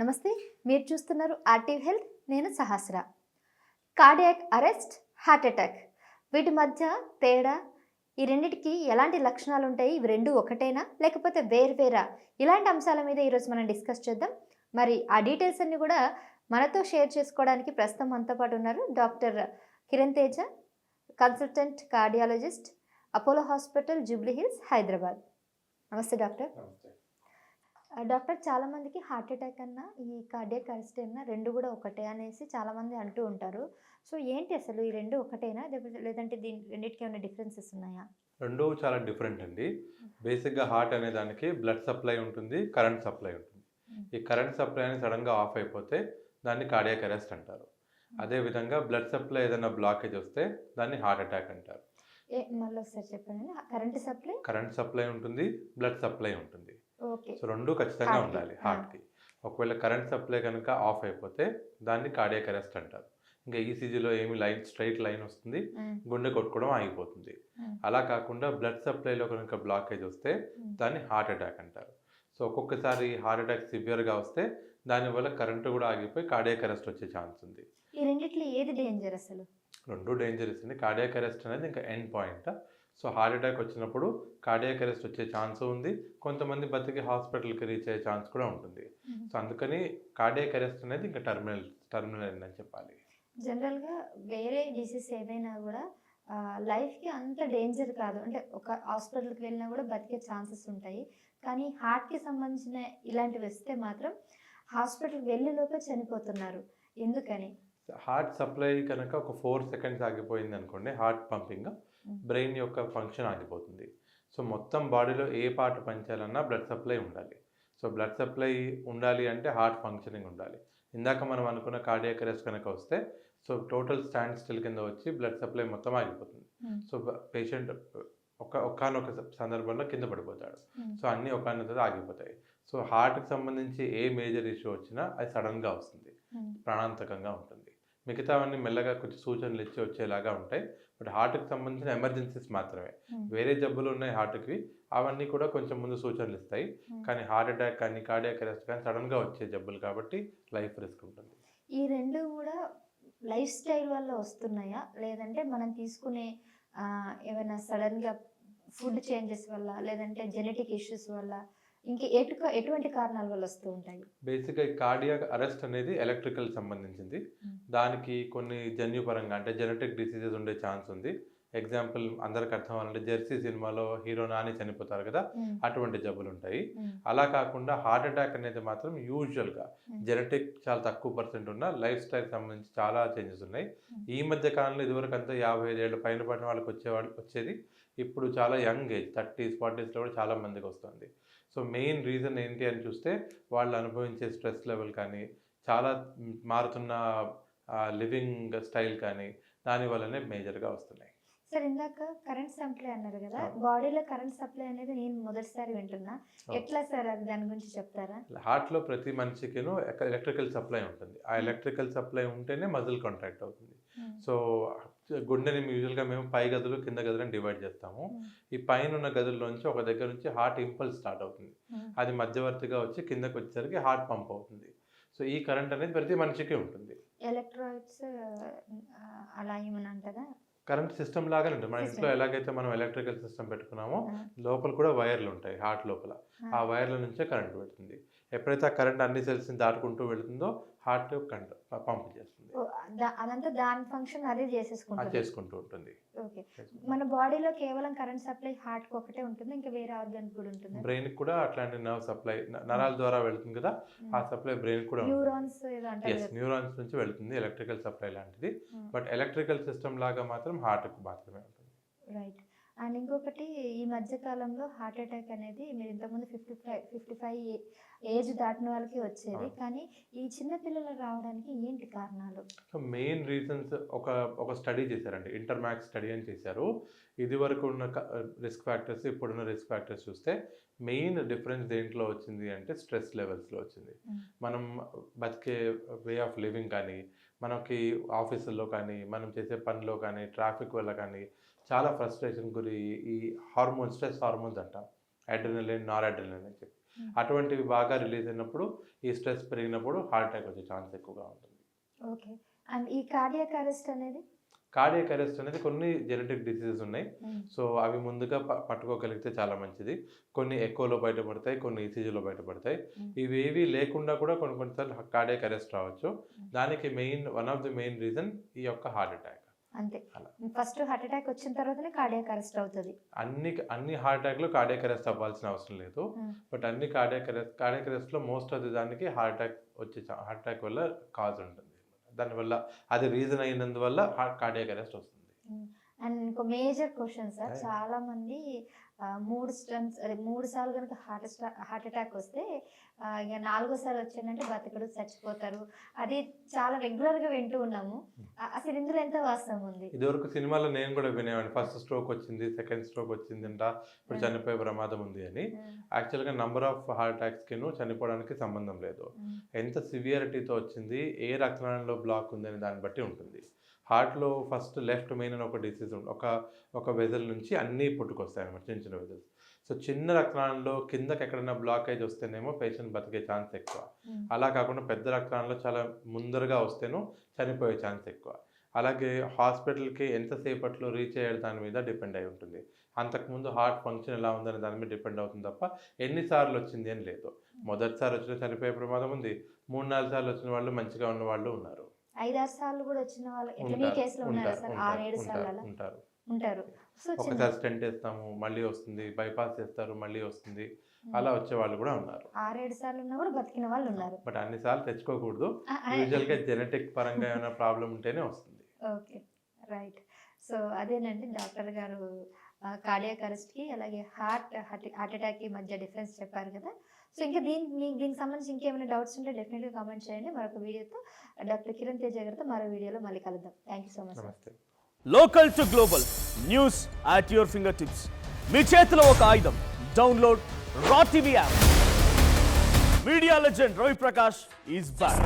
నమస్తే మీరు చూస్తున్నారు యాక్టివ్ హెల్త్ నేను Sahasra. Cardiac arrest heart attack. వీటి మధ్య తేడా? ఈ రెండిటికి ఎలాంటి లక్షణాలు ఉంటాయి? ఇవి రెండు ఒకటేనా? లేకపోతే వేరువేరా ఇలాంటి అంశాల మీద ఈరోజు మనం డిస్కస్ చేద్దాం. మరి ఆ డీటెయిల్స్ అన్ని కూడా మనతో షేర్ చేసుకోవడానికి ప్రస్తుతం మనతో పాటు ఉన్నారు doctor Kiran Teja consultant cardiologist Apollo hospital Jubilee Hills Hyderabad. నమస్తే డాక్టర్. డాక్టర్ చాలా మందికి హార్ట్ అటాక్ అన్నా ఈ కార్డియక్ అరెస్ట్ అన్నా రెండు కూడా ఒకటే అనేసి చాలా మంది అంటూ ఉంటారు. సో ఏంటి అసలు ఈ రెండు ఒకటేనా? లేదంటే దీని రెండింటికి ఏమైనా డిఫరెన్సెస్ ఉన్నాయా? రెండు చాలా డిఫరెంట్ అండి. బేసిక్గా హార్ట్ అనే దానికి బ్లడ్ సప్లై ఉంటుంది కరెంట్ సప్లై ఉంటుంది. ఈ కరెంట్ సప్లై అనేది సడన్గా ఆఫ్ అయిపోతే దాన్ని కార్డియాక్ అరెస్ట్ అంటారు. అదే విధంగా బ్లడ్ సప్లై ఏదైనా బ్లాకేజ్ వస్తే దాన్ని హార్ట్ అటాక్ అంటారు. ఏ మళ్ళీ ఒకసారి చెప్పండి. Current supply? కరెంట్ సప్లై ఉంటుంది బ్లడ్ సప్లై ఉంటుంది. సో రెండు ఖచ్చితంగా ఉండాలి. హార్ట్కి ఒకవేళ కరెంట్ సప్లై కనుక ఆఫ్ అయిపోతే దాన్ని కార్డియాక్ అరెస్ట్ అంటారు. ఇంకా ఈసీజీలో ఏమి లైన్ స్ట్రైట్ లైన్ వస్తుంది గుండె కొట్టుకోవడం ఆగిపోతుంది. అలా కాకుండా బ్లడ్ సప్లైలో కనుక బ్లాకేజ్ వస్తే దాన్ని హార్ట్ అటాక్ అంటారు. సో ఒక్కొక్కసారి హార్ట్ అటాక్ సివియర్గా వస్తే దానివల్ల కరెంటు కూడా ఆగిపోయి కార్డియాక్ అరెస్ట్ వచ్చే ఛాన్స్ ఉంది. ఈ రెండిట్లో ఏది డేంజర్ అసలు? రెండు డేంజరస్ అండి. కార్డియాక్ అరెస్ట్ అనేది ఇంకా end point so heart attack వచ్చినప్పుడు కార్డియాక్ అరెస్ట్ వచ్చే ఛాన్స్ ఉంది. కొంతమంది బతికి హాస్పిటల్కి రీచ్ అయ్యే ఛాన్స్ కూడా ఉంటుంది. సో అందుకని కార్డియాక్ అరెస్ట్ అనేది ఇంకా టర్మినల్ టర్మినల్ అని చెప్పాలి. జనరల్గా వేరే డిసీజ్ ఏదైనా కూడా లైఫ్కి అంత డేంజర్ కాదు. అంటే ఒక హాస్పిటల్కి వెళ్ళినా కూడా బతికే ఛాన్సెస్ ఉంటాయి. కానీ హార్ట్కి సంబంధించిన ఇలాంటివి వస్తే మాత్రం హాస్పిటల్కి వెళ్ళే లోపే చనిపోతున్నారు. ఎందుకని? హార్ట్ సప్లై కనుక ఒక ఫోర్ సెకండ్స్ ఆగిపోయింది అనుకోండి హార్ట్ పంపింగ్ బ్రెయిన్ యొక్క ఫంక్షన్ ఆగిపోతుంది. సో మొత్తం బాడీలో ఏ పార్ట్ పనిచేయాలన్నా బ్లడ్ సప్లై ఉండాలి. సో బ్లడ్ సప్లై ఉండాలి అంటే హార్ట్ ఫంక్షనింగ్ ఉండాలి. ఇందాక మనం అనుకున్న కార్డియాక్ అరెస్ట్ కనుక వస్తే సో టోటల్ స్టాండ్ స్టిల్ కింద వచ్చి బ్లడ్ సప్లై మొత్తం ఆగిపోతుంది. సో పేషెంట్ ఒక ఒకానొక సందర్భంలో కింద పడిపోతాడు. సో అన్నీ ఒకనొక ఆగిపోతాయి. సో హార్ట్కి సంబంధించి ఏ మేజర్ ఇష్యూ వచ్చినా అది సడన్గా వస్తుంది. ప్రాణాంతకంగా ఉంటుంది. మిగతావన్నీ మెల్లగా కొంచెం సూచనలు ఇచ్చి వచ్చేలాగా ఉంటాయి. బట్ హార్ట్కి సంబంధించిన ఎమర్జెన్సీస్ మాత్రమే. వేరే జబ్బులు ఉన్నాయి హార్ట్కి అవన్నీ కూడా కొంచెం ముందు సూచనలు ఇస్తాయి. కానీ హార్ట్ అటాక్ కానీ కార్డియాక్ అరెస్ట్ కానీ సడన్గా వచ్చే జబ్బులు కాబట్టి లైఫ్ రిస్క్ ఉంటుంది. ఈ రెండు కూడా లైఫ్ స్టైల్ వల్ల వస్తున్నాయా? లేదంటే మనం తీసుకునే ఏమైనా సడన్గా ఫుడ్ చేంజెస్ వల్ల లేదంటే జెనెటిక్ ఇష్యూస్ వల్ల ఇంక ఎటు ఎటువంటి కారణాల వల్ల వస్తూ ఉంటాయి? బేసిక్గా కార్డియాక్ అరెస్ట్ అనేది ఎలక్ట్రికల్ సంబంధించింది. దానికి కొన్ని జన్యుపరంగా అంటే జెనెటిక్ డిసీజెస్ ఉండే ఛాన్స్ ఉంది. ఎగ్జాంపుల్ అందరికి అర్థం అవ్వాలంటే జెర్సీ సినిమాలో హీరో నాని చనిపోతారు కదా అటువంటి జబ్బులు ఉంటాయి. అలా కాకుండా హార్ట్ అటాక్ అనేది మాత్రం యూజువల్గా. జెనెటిక్ చాలా తక్కువ పర్సెంట్ ఉన్న లైఫ్ స్టైల్ సంబంధించి చాలా చేంజెస్ ఉన్నాయి. ఈ మధ్య కాలంలో ఇదివరకు అంతా యాభై ఐదేళ్ళ పైన పడిన వాళ్ళకి వచ్చేవాళ్ళు వచ్చేది ఇప్పుడు చాలా యంగ్ ఏజ్ థర్టీస్ ఫార్టీస్లో కూడా చాలా మందికి వస్తుంది. సో మెయిన్ రీజన్ ఏంటి అని చూస్తే వాళ్ళు అనుభవించే స్ట్రెస్ లెవెల్ కానీ చాలా మారుతున్న లివింగ్ స్టైల్ కానీ దాని వల్లనే మేజర్గా వస్తున్నాయి. సార్ ఇందాక కరెంట్ సప్లై అన్నారు కదా. బాడీలో కరెంట్ సప్లై అనేది నేను మొదటిసారి వింటున్నా. ఎట్లా సార్ అది దాని గురించి చెప్తారా? హార్ట్లో ప్రతి మనిషికిను ఎలక్ట్రికల్ సప్లై ఉంటుంది. ఆ ఎలక్ట్రికల్ సప్లై ఉంటేనే మజిల్ కాంట్రాక్ట్ అవుతుంది. సో గుండెని యూజువల్గా మేము పై గదులు కింద గదులను డివైడ్ చేస్తాము. ఈ పైన ఉన్న గదుల్లోంచి ఒక దగ్గర నుంచి హార్ట్ ఇంపల్స్ స్టార్ట్ అవుతుంది. అది మధ్యవర్తిగా వచ్చి కిందకి వచ్చేసరికి హార్ట్ పంప్ అవుతుంది. సో ఈ కరెంట్ అనేది ప్రతి మనిషికి ఉంటుంది. ఎలక్ట్రాయిడ్స్ అలా ఏమని అంటారా? కరెంట్ సిస్టమ్ లాగానే ఉంటుంది. మన ఇంట్లో. ఎలాగైతే మనం ఎలక్ట్రికల్ సిస్టమ్ పెట్టుకున్నామో లోపల కూడా వైర్లు ఉంటాయి హార్ట్ లోపల. ఆ. వైర్ల నుంచే కరెంట్ వెళ్తుంది ఎప్పుడైతే ఆ కరెంట్ అన్ని సెల్స్ని దాటుకుంటూ వెళుతుందో హార్ట్ కరెంట్ పంప్ చేస్తుంది. అదంతా దాని ఫంక్షన్ అదే అది చేసేసుకుంటుంది చేసుకుంటూ ఉంటుంది. ఓకే. మన బాడీలో కేవలం కరెంట్ సప్లై హార్ట్కి ఒకటే ఉంటుంది ఇంకా వేరే ఆర్గన్ కూడా ఉంటుంది? బ్రెయిన్ కూడా అట్లాంటి నర్వ్ సప్లై నరాల ద్వారా వెళ్తుంది కదా ఆ సప్లై బ్రెయిన్ కూడా న్యూరాన్స్ ఎస్. న్యూరాన్స్ నుంచి వెళ్తుంది ఎలక్ట్రికల్ సప్లై లాంటిది. బట్ ఎలక్ట్రికల్ సిస్టమ్ లాగా మాత్రం హార్ట్కి మాత్రమే ఉంటుంది. రైట్. అండ్ ఇంకొకటి ఈ మధ్య కాలంలో హార్ట్ అటాక్ అనేది మీరు ఇంతకుముందు fifty five fifty five age దాటిన వాళ్ళకి వచ్చేది. కానీ ఈ చిన్న పిల్లలు రావడానికి ఏంటి కారణాలు? సో మెయిన్ రీజన్స్ ఒక ఒక స్టడీ చేశారండి. ఇంటర్మాక్స్ స్టడీ అని చేశారు. ఇది వరకు ఉన్న రిస్క్ ఫ్యాక్టర్స్ ఇప్పుడున్న రిస్క్ ఫ్యాక్టర్స్ చూస్తే మెయిన్ డిఫరెన్స్ దేంట్లో వచ్చింది అంటే స్ట్రెస్ లెవెల్స్లో వచ్చింది. మనం బతికే వే ఆఫ్ లివింగ్ కానీ మనకి ఆఫీసుల్లో కానీ మనం చేసే పనిలో కానీ ట్రాఫిక్ వల్ల కానీ చాలా ఫ్రస్ట్రేషన్ గురి ఈ హార్మోన్ స్ట్రెస్ హార్మోన్స్ అంటాం. అడ్రినలిన్ నార్ అడ్రినలిన్ అని చెప్పి. అటువంటివి బాగా రిలీజ్ అయినప్పుడు ఈ స్ట్రెస్ పెరిగినప్పుడు హార్ట్ అటాక్ వచ్చే ఛాన్స్ ఎక్కువగా ఉంటుంది. ఓకే. అండ్ ఈ కార్డియాక్ అరెస్ట్ అనేది? కార్డియక్ అరెస్ట్ అనేది కొన్ని జెనెటిక్ డిసీజెస్ ఉన్నాయి. సో అవి ముందుగా పట్టుకోగలిగితే చాలా మంచిది. కొన్ని ఎకోలో బయటపడతాయి కొన్ని ఈసీజీలో బయటపడతాయి. Mm. ఇవేవి లేకుండా కూడా కొన్ని కొన్నిసార్లు కార్డియక్ అరెస్ట్ రావచ్చు. దానికి main one of the main reason ఈ యొక్క హార్ట్ అటాక్. అంతే. ఫస్ట్ హార్ట్ అటాక్ వచ్చిన తర్వాతనే కార్డియాక్ అరెస్ట్ అవుతుంది. అన్ని అన్ని హార్ట్ అటాక్లు కార్డియక్ అరెస్ట్ అవ్వాల్సిన అవసరం లేదు. బట్ అన్ని కార్డియక్ అరెస్ట్ కార్డియక్ అరెస్ట్లో మోస్ట్ ఆఫ్ ది దానికి హార్ట్ అటాక్ వచ్చే హార్ట్ అటాక్ వల్ల కాజ్ ఉంటుంది. దానివల్ల అది రీజన్ అయినందువల్ల హార్ట్ కార్డియక్ అరెస్ట్ వస్తుంది. అండ్ ఇంకో మేజర్ క్వశ్చన్ సార్. చాలా మంది మూడు స్టన్స్ అదే మూడు సార్లు కనుక హార్ట్ హార్ట్ అటాక్ వస్తే ఇక నాలుగోసారి వచ్చిందంటే బతకడు చచ్చిపోతారు. అది చాలా రెగ్యులర్గా వింటూ ఉన్నాము. అసలు ఇందులో ఎంత వాస్తవం ఉంది? ఇదివరకు సినిమాలో నేను కూడా వినేవాడిని. ఫస్ట్ స్ట్రోక్ వచ్చింది సెకండ్ స్ట్రోక్ వచ్చిందంట ఇప్పుడు. చనిపోయే ప్రమాదం ఉంది అని. ఉమ్, యాక్చువల్గా నంబర్ ఆఫ్ హార్ట్ అటాక్స్కి చనిపోవడానికి సంబంధం లేదు. ఎంత సివియారిటీతో వచ్చింది ఏ రక్తనాళంలో బ్లాక్ ఉంది అనే దాన్ని బట్టి ఉంటుంది. హార్ట్లో ఫస్ట్ లెఫ్ట్ మెయిన్ అని ఒక డిసీజ్ ఒక ఒక వెజల్ నుంచి అన్నీ పుట్టుకొస్తాయి అన్నమాట చిన్న చిన్న వెజల్స్ సో చిన్న రక్తనాళంలో కిందకి ఎక్కడైనా బ్లాకేజ్ వస్తేనేమో పేషెంట్ బతికే ఛాన్స్ ఎక్కువ. అలా కాకుండా పెద్ద రక్తనాళంలో చాలా ముందరగా వస్తేనో చనిపోయే ఛాన్స్ ఎక్కువ. అలాగే హాస్పిటల్కి ఎంతసేపట్లో రీచ్ అయ్యే దాని మీద డిపెండ్ అయి ఉంటుంది. అంతకుముందు హార్ట్ ఫంక్షన్ ఎలా ఉందనే దాని మీద డిపెండ్ అవుతుంది తప్ప ఎన్నిసార్లు వచ్చింది అని లేదు. మొదటిసారి వచ్చిన చనిపోయే ప్రమాదం ఉంది. మూడు నాలుగు సార్లు వచ్చిన వాళ్ళు మంచిగా ఉన్న వాళ్ళు ఉన్నారు. ఐదారు సార్లు కూడా వచ్చిన వాళ్ళు ఎన్ని కేసులు ఉన్నారా సార్? ఉంటారు, ఆరు ఏడు సార్లు ఉంటారు, అలా ఉంటారు. ఉంటారు. సో చిన్న ఒకసారి స్టెంట్ వేస్తాము మళ్ళీ వస్తుంది బైపాస్ చేస్తారు మళ్ళీ వస్తుంది. అలా వచ్చే వాళ్ళు కూడా ఉన్నారు. ఆరేడు సార్లు ఉన్నా కూడా బతికిన వాళ్ళు ఉన్నారు. బట్ అన్నిసార్లు తెచ్చుకోకూడదు. ఆ, ఆ, యూజువల్గా జెనెటిక్ పరంగా ఏమైనా ప్రాబ్లం ఉంటేనే వస్తుంది. Okay right. సో అదేనండి డాక్టర్ గారు కార్డియాక్ అరెస్ట్కి అలాగే హార్ట్ హార్ట్ హార్ట్ అటాక్కి మధ్య డిఫరెన్స్ చెప్పారు కదా. సో ఇంకా దీని మీకు దీనికి సంబంధించి ఇంకేమైనా డౌట్స్ ఉంటే డెఫినెట్గా కామెంట్ చేయండి. మరొక వీడియోతో డాక్టర్ కిరణ్ తేజ గారితో మరో వీడియోలో మళ్ళీ కలుద్దాం. Thank you so much local to global news at your fingertips మీ చేతిలో ఒక ఆయుధం. డౌన్లోడ్ రా TV app media legend Ravi Prakash is back